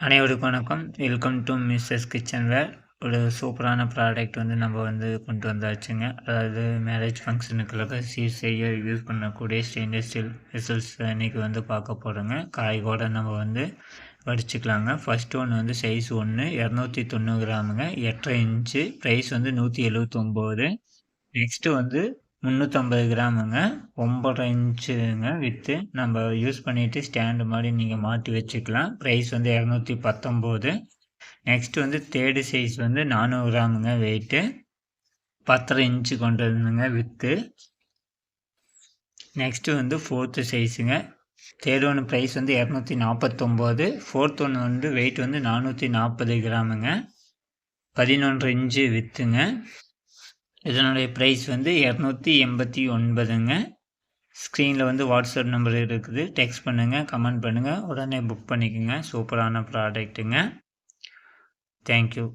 அனைவருக்கும் வணக்கம். Welcome to Mrs kitchen where ஒரு சூப்பரான ப்ராடக்ட் வந்து நம்ம வந்து கொண்டு வந்தாச்சுங்க. அதாவது மேரேஜ் ஃபங்க்ஷனுக்குள்ள சீர் செய்ய யூஸ் பண்ணக்கூடிய ஸ்டெயின்லெஸ் ஸ்டீல் வெசல்ஸ் இன்றைக்கி வந்து பார்க்க போகிறோங்க காய்கூட நம்ம வந்து வடிச்சுக்கலாங்க. ஃபஸ்ட் ஒன்று வந்து சைஸ் ஒன்று இரநூத்தி தொண்ணூறு கிராமுங்க. எட்டரை இன்ச்சு ப்ரைஸ் வந்து நூற்றி எழுபத்தொம்போது நெக்ஸ்ட்டு வந்து முந்நூற்றம்பது கிராமுங்க. ஒம்பரை இன்ச்சுங்க விற்று நம்ம யூஸ் பண்ணிவிட்டு ஸ்டாண்டு மாதிரி நீங்கள் மாட்டி வச்சுக்கலாம். ப்ரைஸ் வந்து இரநூத்தி பத்தொம்போது நெக்ஸ்ட் வந்து தேர்டு சைஸ் வந்து நானூறு கிராமுங்க வெயிட்டு பத்தரை இன்ச்சு கொண்டு வந்துங்க விற்று நெக்ஸ்ட்டு வந்து ஃபோர்த்து சைஸுங்க தேர்ட் ஒன்று ப்ரைஸ் வந்து இரநூத்தி நாற்பத்தொம்போது ஃபோர்த் ஒன்று வந்து வெயிட் வந்து நானூற்றி நாற்பது கிராமுங்க. பதினொன்று இன்ச்சு விற்றுங்க இதனுடைய ப்ரைஸ் வந்து இரநூத்தி எண்பத்தி ஒன்பதுங்க. ஸ்க்ரீனில் வந்து வாட்ஸ்அப் நம்பர் இருக்குது. டெக்ஸ்ட் பண்ணுங்கள் கமெண்ட் பண்ணுங்கள் உடனே புக் பண்ணிக்கோங்க. சூப்பரான ப்ராடக்ட்டுங்க தேங்க்யூ